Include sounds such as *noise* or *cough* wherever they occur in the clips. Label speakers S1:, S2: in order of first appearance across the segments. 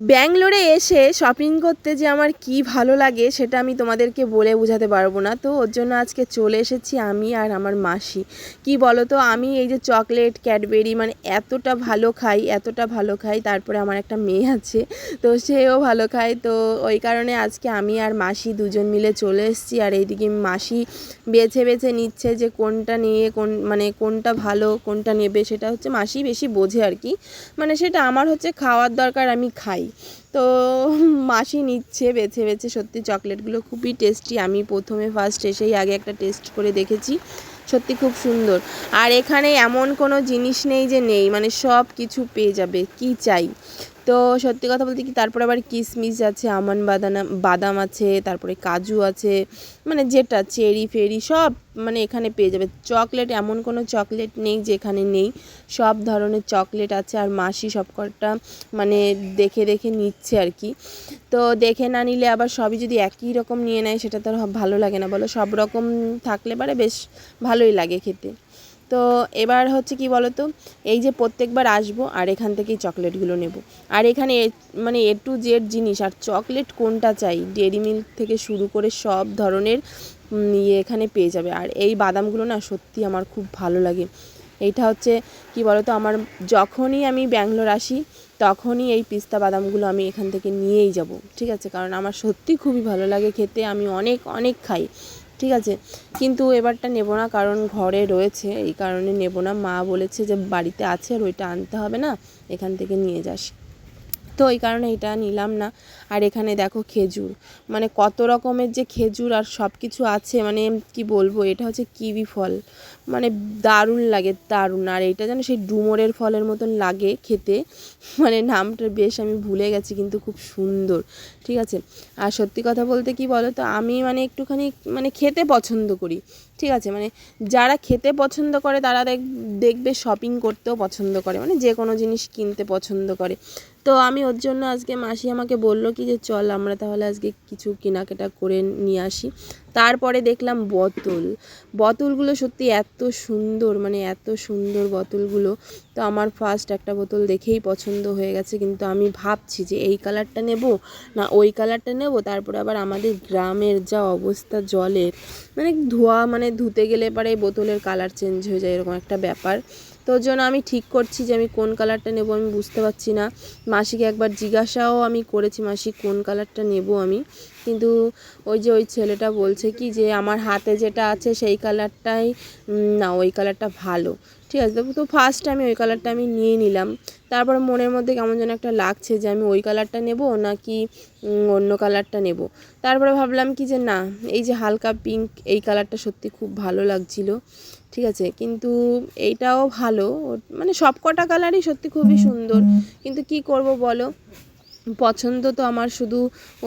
S1: ব্যাঙ্গালোরে এসে শপিং করতে যে আমার কি ভালো লাগে, সেটা আমি তোমাদেরকে বলে বোঝাতে পারব না। তো ওর জন্য আজকে চলে এসেছি আমি আর আমার মাসি। কি বলো তো আমি এই যে চকলেট ক্যাডবেরি মানে এতটা ভালো খাই, এতটা ভালো খাই, তারপরে আমার একটা মেয়ে আছে, তো সেও ভালো খায়। তো ওই কারণে আজকে আমি আর মাসি দুজন মিলে চলে এসেছি আর এইদিকে মাসি বেছে বেছে নিচ্ছে যে কোনটা নিয়ে, কোন মানে কোনটা ভালো, কোনটা নেবে, সেটা হচ্ছে মাসি বেশি বোঝে আর কি। মানে সেটা আমার হচ্ছে খাওয়ার দরকার, আমি খাই। তো মাসি নিচ্ছে, বেছে বেছে সত্যি চকলেটগুলো খুবই টেস্টি। আমি প্রথমে ফার্স্ট এসেই আগে একটা টেস্ট করে দেখেছি। সত্যি খুব সুন্দর। আর এখানে এমন কোনো জিনিস নেই যে নেই মানে সব কিছু পেয়ে যাবে। কি চাই? তো সত্যি কথা বলতে কি, তারপরে আবার কিশমিশ আছে, আমন বাদানা, বাদাম আছে, তারপরে কাজু আছে মানে যেটা, চেরি, ফেরি, সব মানে এখানে পেয়ে যাবে। চকলেট, এমন কোনো চকলেট নেই যেখানে নেই। সব ধরনের চকলেট আছে আর মাসি সব কটা মানে দেখে দেখে নিচ্ছে আর কি। তো দেখে না নিলে আবার সবই যদি একই রকম নিয়ে নেয়, সেটা তো ভালো লাগে না। বলো, সব রকম থাকলে পারে বেশ ভালোই লাগে খেতে। তো এবার হচ্ছে কি তো এই যে প্রত্যেকবার আসব আর এখান থেকেই চকলেটগুলো নেব। আর এখানে মানে এ টু জেড জিনিস, আর চকলেট কোনটা চাই? ডেরি মিল্ক থেকে শুরু করে সব ধরনের ইয়ে এখানে পেয়ে যাবে। আর এই বাদামগুলো না সত্যি আমার খুব ভালো লাগে। এইটা হচ্ছে কি বলো তো আমার যখনই আমি ব্যাঙ্গালোর আসি, তখনই এই পিস্তা বাদামগুলো আমি এখান থেকে নিয়েই যাব। ঠিক আছে? কারণ আমার সত্যি খুবই ভালো লাগে খেতে, আমি অনেক অনেক খাই। ঠিক আছে, কিন্তু এবারটা নেব না কারণ ঘরে রয়েছে, এই কারণে নেব না। মা বলেছে যে বাড়িতে আছে আর ওইটা আনতে হবে না, এখান থেকে নিয়ে যাস। তো ওই কারণে এটা নিলাম না। আর এখানে দেখো খেজুর। মানে কত রকমের যে খেজুর আর সব কিছু আছে মানে কি বলব, এটা হচ্ছে কিবি ফল। মানে দারুণ লাগে, দারুণ। আর এটা যেন সেই ডুমোরের ফলের মতন লাগে খেতে। মানে নামটা বেশ আমি ভুলে গেছি, কিন্তু খুব সুন্দর। ঠিক আছে? আর সত্যি কথা বলতে কি বলো তো আমি মানে একটুখানি মানে খেতে পছন্দ করি। ঠিক আছে মানে যারা খেতে পছন্দ করে তারা দেখ, দেখবে শপিং করতেও পছন্দ করে মানে যে কোনো জিনিস কিনতে পছন্দ করে। তো আমি ওর জন্য আজকে মাসি আমাকে বলল কি যে চল আমরা তাহলে আজকে কিছু কেনাকাটা করে নিয়ে আসি। তারপরে দেখলাম বোতল। বোতলগুলো সত্যি এত সুন্দর মানে এত সুন্দর বোতলগুলো। তো আমার ফার্স্ট একটা বোতল দেখেই পছন্দ হয়ে গেছে, কিন্তু আমি ভাবছি যে এই কালারটা নেব না ওই কালারটা নেব? তারপরে আবার আমাদের গ্রামের যা অবস্থা জলের মানে ধোয়া মানে ধুতে গেলে পরে বোতলের কালার চেঞ্জ হয়ে যায়, এরকম একটা ব্যাপার। তো জন্য আমি ঠিক করছি যে আমি কোন কালারটা নেব আমি বুঝতে পারছি না। মাসিকে একবার জিজ্ঞাসাও আমি করেছি, মাসি কোন কালারটা নেব আমি? কিন্তু ওই যে ওই ছেলেটা বলছে কি যে আমার হাতে যেটা আছে সেই কালারটাই না ওই কালারটা ভালো। ঠিক আছে তো- তো ফার্স্ট আমি ওই কালারটা আমি নিয়ে নিলাম। তারপর মনের মধ্যে কেমন যেন একটা লাগছে যে আমি ওই কালারটা নেব নাকি অন্য কালারটা নেব। তারপরে ভাবলাম কি যে না এই যে হালকা পিঙ্ক এই কালারটা সত্যি খুব ভালো লাগছিল। ঠিক আছে কিন্তু এইটাও ভালো। মানে সব কটা কালারই সত্যি খুবই সুন্দর। কিন্তু কি করব বলো? পছন্দ তো আমার শুধু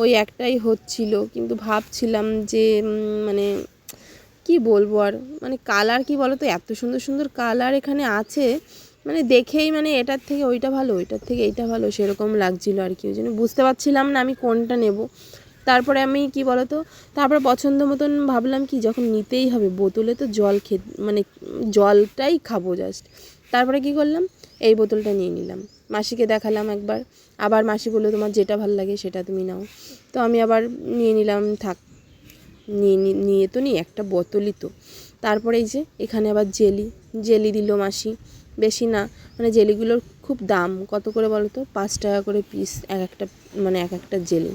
S1: ওই একটাই হচ্ছিল, কিন্তু ভাবছিলাম যে মানে কি বলব আর মানে কালার কি বলো তো এত সুন্দর সুন্দর কালার এখানে আছে মানে দেখেই মানে এটার থেকে ওইটা ভালো, ওইটার থেকে এইটা ভালো, সেরকম লাগছিল আর কি, ওই জন্য বুঝতে পারছিলাম না আমি কোনটা নেব। তারপরে আমি কি বলো তো তারপরে পছন্দ মতন ভাবলাম কি, যখন নিতেই হবে, বোতলে তো জল খে মানে জলটাই খাব জাস্ট তারপরে কি করলাম, এই বোতলটা নিয়ে নিলাম। মাসিকে দেখালাম একবার। আবার মাসি বলল, তোমার যেটা ভালো লাগে সেটা তুমি নাও। তো আমি আবার নিয়ে নিলাম, থাক, নিয়ে নিয়ে তো নি একটা বোতলই তো। তারপরে এই যে, এখানে আবার জেলি জেলি দিল মাসি। বেশি না মানে জেলিগুলোর খুব দাম। কত করে বলো তো? পাঁচ টাকা করে পিস এক একটা মানে এক একটা জেলি।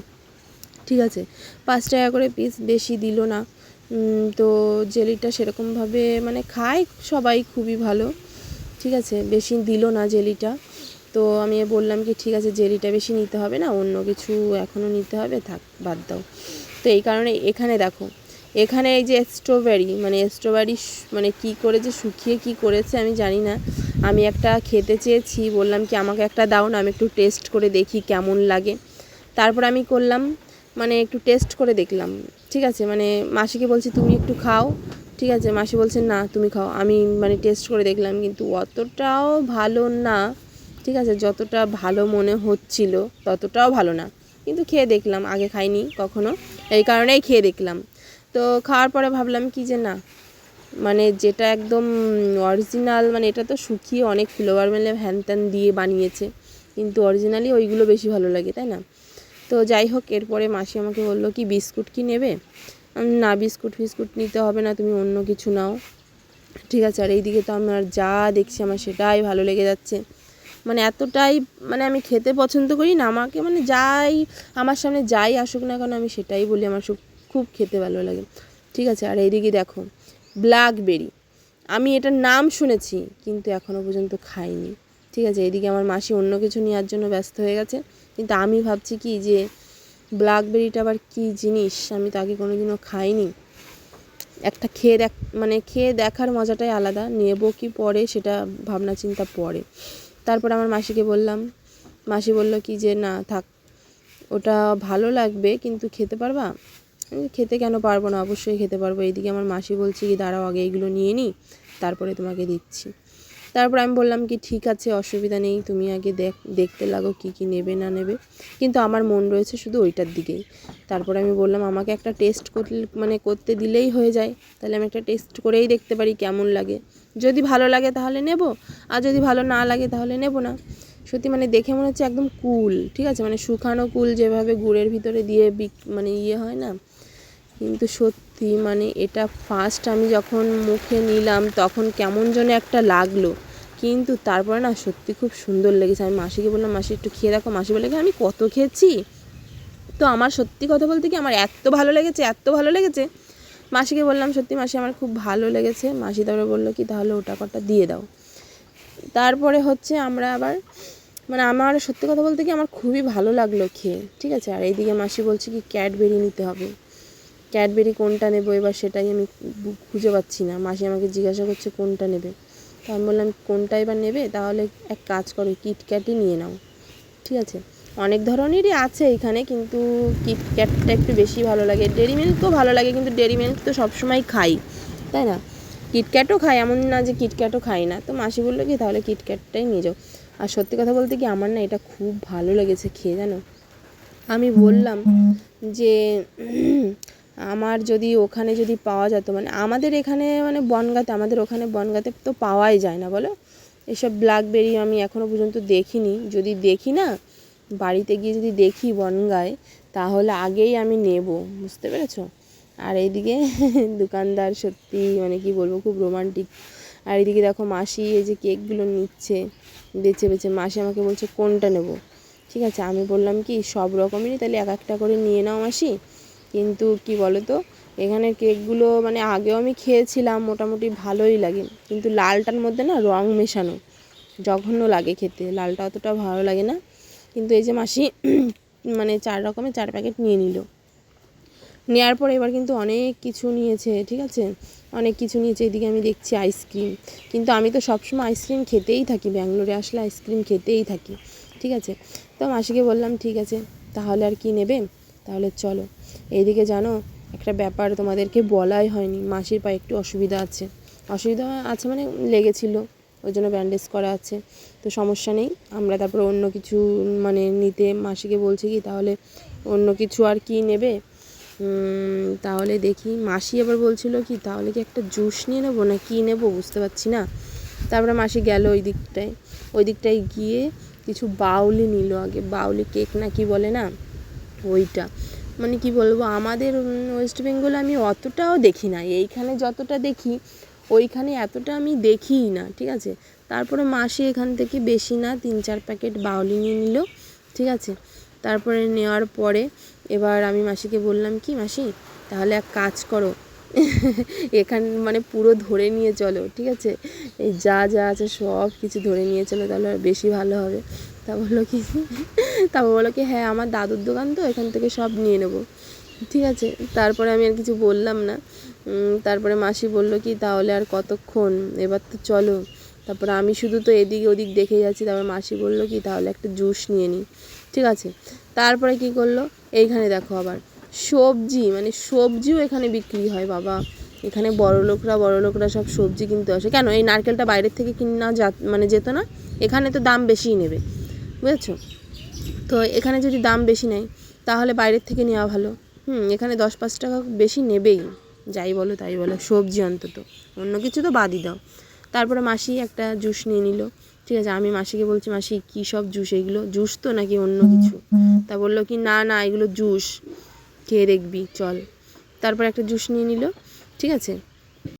S1: ঠিক আছে? পাঁচ টাকা করে পিস বেশি দিল না। তো জেলিটা সেরকমভাবে মানে খায় সবাই, খুবই ভালো। ঠিক আছে? বেশি দিল না জেলিটা। তো আমি বললাম কি, ঠিক আছে, জেলিটা বেশি নিতে হবে না, অন্য কিছু এখনও নিতে হবে, থাক, বাদ দাও। তো এই কারণে এখানে দেখো, এখানে এই যে স্ট্রবেরি মানে স্ট্রবেরি মানে কি করে যে শুকিয়ে কি করেছে, আমি জানি না। আমি একটা খেতে চেয়েছি, বললাম কি, আমাকে একটা দাও না, আমি একটু টেস্ট করে দেখি কেমন লাগে। তারপর আমি করলাম মানে একটু টেস্ট করে দেখলাম, ঠিক আছে? মানে মাসিকে বলছি, তুমি একটু খাও। ঠিক আছে? মাসি বলছে, না, তুমি খাও। আমি মানে টেস্ট করে দেখলাম, কিন্তু অতটাও ভালো না। ঠিক আছে, যতটা ভালো মনে হচ্ছিল ততটাও ভালো না। কিন্তু খেয়ে দেখলাম, আগে খাইনি কখনো, এই কারণেই খেয়ে দেখলাম। তো খাওয়ার পরে ভাবলাম কি যে না মানে যেটা একদম অরিজিনাল মানে এটা তো শুকিয়ে অনেক ফ্লেভার মেলে হ্যান ত্যান দিয়ে বানিয়েছে, কিন্তু অরিজিনালি ওইগুলো বেশি ভালো লাগে, তাই না? তো যাই হোক, এরপরে মাসি আমাকে বলল, কি বিস্কুট কি নেবে? না, বিস্কুট ফিস্কুট নিতে হবে না, তুমি অন্য কিছু নাও। ঠিক আছে, আর এইদিকে তো আমার যা দেখছি আমার সেটাই ভালো লেগে যাচ্ছে। মানে এতটাই মানে আমি খেতে পছন্দ করি না, আমাকে মানে যাই, আমার সামনে যাই আসুক না কেন আমি সেটাই বলি, আমার খুব খেতে ভালো লাগে। ঠিক আছে, আর এইদিকে দেখো, ব্ল্যাকবেরি। আমি এটার নাম শুনেছি, কিন্তু এখনও পর্যন্ত খাইনি। ঠিক আছে এদিকে আমার মাসি অন্য কিছু নেওয়ার জন্য ব্যস্ত হয়ে গেছে, কিন্তু আমি ভাবছি কি যে ব্ল্যাকবেরিটা আবার কী জিনিস, আমি তাকে কোনো দিনও খাইনি। একটা খেয়ে দেখ মানে খেয়ে দেখার মজাটাই আলাদা, নেব কি পরে সেটা ভাবনা চিন্তা পরে। তারপর আমার মাসিকে বললাম, মাসি বলল কি যে, না, থাক, ওটা ভালো লাগবে, কিন্তু খেতে পারবা? খেতে কেন পারব না? অবশ্যই খেতে পারব। এইদিকে আমার মাসি বলছে কি, দাঁড়াও, আগে এইগুলো নিয়ে নিই তারপরে তোমাকে দিচ্ছি। তারপর আমি বললাম কি, ঠিক আছে, অসুবিধা নেই, তুমি আগে দেখ, দেখতে লাগো কি কি নেবে, না নেবে। কিন্তু আমার মন রয়েছে শুধু ওইটার দিকেই তারপর আমি বললাম, আমাকে একটা টেস্ট করলে মানে করতে দিলেই হয়ে যায়। তাহলে আমি একটা টেস্ট করেই দেখতে পারি কেমন লাগে। যদি ভালো লাগে তাহলে নেব, আর যদি ভালো না লাগে তাহলে নেব না। সত্যি মানে দেখে মনে হচ্ছে একদম কুল, ঠিক আছে? মানে শুকানো কুল যেভাবে গুড়ের ভিতরে দিয়ে বিক মানে ইয়ে হয় না? কিন্তু সত্যি মানে এটা ফার্স্ট আমি যখন মুখে নিলাম তখন কেমন যেন একটা লাগল। কিন্তু তারপরে না সত্যি খুব সুন্দর লেগেছে। আমি মাসিকে বললাম, মাসি একটু খেয়ে দেখো। মাসি বলে আমি কত খেয়েছি? তো আমার সত্যি কথা বলতে কি আমার এত ভালো লেগেছে, এত ভালো লেগেছে মাসিকে বললাম, সত্যি মাসি, আমার খুব ভালো লেগেছে। মাসি তারপরে বলল, কি তাহলে ওটা কটা দিয়ে দাও। তারপরে হচ্ছে আমরা আবার মানে আমার সত্যি কথা বলতে কি আমার খুবই ভালো লাগল খেয়ে, ঠিক আছে? আর এইদিকে মাসি বলছে কি, ক্যাডবেরি নিতে হবে। ক্যাডবেরি কোনটা নেব? এবার সেটাই আমি খুঁজে পাচ্ছি না। মাসি আমাকে জিজ্ঞাসা করছে, কোনটা নেবে? তো আমি বললাম, কোনটা এবার নেবে? তাহলে এক কাজ করো, কিটক্যাটই নিয়ে নাও। ঠিক আছে? অনেক ধরনেরই আছে এখানে, কিন্তু কিটক্যাটটা একটু বেশি ভালো লাগে। ডেরি মিল্কও ভালো লাগে, কিন্তু ডেরি মিল্ক তো সবসময় খাই, তাই না? কিটক্যাটও খাই, এমন না যে কিটক্যাটও খাই না। তো মাসি বলল কি, তাহলে কিটক্যাটটাই নিয়ে যাও। আর সত্যি কথা বলতে কি, আমার না এটা খুব ভালো লেগেছে খেয়ে, জানো? আমি বললাম যে, আমার যদি ওখানে যদি পাওয়া যেত মানে আমাদের এখানে মানে বনগাতে, আমাদের ওখানে বনগাতে তো পাওয়াই যায় না, বলো? এসব ব্ল্যাকবেরি আমি এখনও পর্যন্ত দেখিনি। যদি দেখি না বাড়িতে গিয়ে যদি দেখি বনগায়, তাহলে আগেই আমি নেব, বুঝতে পেরেছ? আর এইদিকে *laughs* দোকানদার সত্যি মানে কি বলব, খুব রোমান্টিক আর এদিকে দেখো মাসি এই যে কেকগুলো নিচ্ছে, বেছে বেছে। মাসি আমাকে বলছে, কোনটা নেব? ঠিক আছে, আমি বললাম কি, সব রকমেরই, তাহলে এক একটা করে নিয়ে নাও মাসি। কিন্তু কি বলো তো এখানের কেকগুলো মানে আগেও আমি খেয়েছিলাম, মোটামুটি ভালোই লাগে। কিন্তু লালটার মধ্যে না রং মেশানো, জঘন্য লাগে খেতে। লালটা অতটা ভালো লাগে না। কিন্তু এই যে মাসি *clears throat* মানে চার রকমের চার প্যাকেট নিয়ে নিল। নেওয়ার পর এবার কিন্তু অনেক কিছু নিয়েছে, ঠিক আছে? অনেক কিছু নিয়েছে, এদিকে আমি দেখছি আইসক্রিম। কিন্তু আমি তো সবসময় আইসক্রিম খেতেই থাকি, ব্যাঙ্গালোরে আসলে আইসক্রিম খেতেই থাকি, ঠিক আছে? তো মাসিকে বললাম, ঠিক আছে, তাহলে আর কি নেবে? তাহলে চলো। এইদিকে জানো, একটা ব্যাপার তোমাদেরকে বলাই হয়নি, মাসির পায়ে একটু অসুবিধা আছে। অসুবিধা আছে মানে লেগেছিল। ওই জন্য ব্যান্ডেজ করা আছে। তো সমস্যা নেই, আমরা তারপরে অন্য কিছু মানে নিতে মাসিকে বলছি কি, তাহলে অন্য কিছু আর কি নেবে? তাহলে দেখি। মাসি আবার বলছিল কি, তাহলে কি একটা জুস নিয়ে নেব না কী নেব বুঝতে পারছি না। তারপরে মাসি গেল ওই দিকটায়। ওই দিকটায় গিয়ে কিছু বাউলি নিল আগে, বাউলি কেক না কি বলে না? ওইটা। মানে কি বলব, আমাদের ওয়েস্ট বেঙ্গলে আমি অতটাও দেখি না। এইখানে যতটা দেখি ওইখানে এতটা আমি দেখিই না, ঠিক আছে? তারপরে মাসি এখান থেকে বেশি না, তিন চার প্যাকেট বাউলি নিয়ে নিল, ঠিক আছে? তারপরে নেওয়ার পরে এবার আমি মাসিকে বললাম, কি মাসি, তাহলে এক কাজ করো। এখান মানে পুরো ধরে নিয়ে চলো, ঠিক আছে? এই যা যা আছে সব কিছু ধরে নিয়ে চলো, তাহলে আর বেশি ভালো হবে। তা বলল কি তারপর বলল কি হ্যাঁ আমার দাদুর দোকান তো, এখান থেকে সব নিয়ে নেব। ঠিক আছে? তারপরে আমি আর কিছু বললাম না। তারপরে মাসি বলল কি, তাহলে আর কতক্ষণ? এবার তো চলো। তারপরে আমি শুধু তো এদিক ওদিক দেখে যাচ্ছি। তারপর মাসি বলল কি, তাহলে একটা জুস নিয়ে নিই ঠিক আছে? তারপরে কি করল? এইখানে দেখো আবার। সবজি মানে সবজিও এখানে বিক্রি হয় বাবা। এখানে বড় লোকরা বড় লোকরা সব সবজি কিনতে আসে। কেন? এই নারকেলটা বাইরের থেকে কিনা যা মানে যেত না, এখানে তো দাম বেশিই নেবে। বুঝেছ? তো এখানে যদি দাম বেশি নেয়, তাহলে বাইরের থেকে নেওয়া ভালো। হুম, এখানে দশ পাঁচ টাকা বেশি নেবেই। যাই বলো তাই বলো, সবজি অন্তত। অন্য কিছু তো বাদই দাও। তারপরে মাসি একটা জুস নিয়ে নিল। ঠিক আছে, আমি মাসিকে বলছি, মাসি, কী সব জুস এগুলো? জুস তো নাকি অন্য কিছু? তা বলল কি, না না, এগুলো জুস। খেয়ে দেখবি, চল। তারপর একটা জুস নিয়ে নিল। ঠিক আছে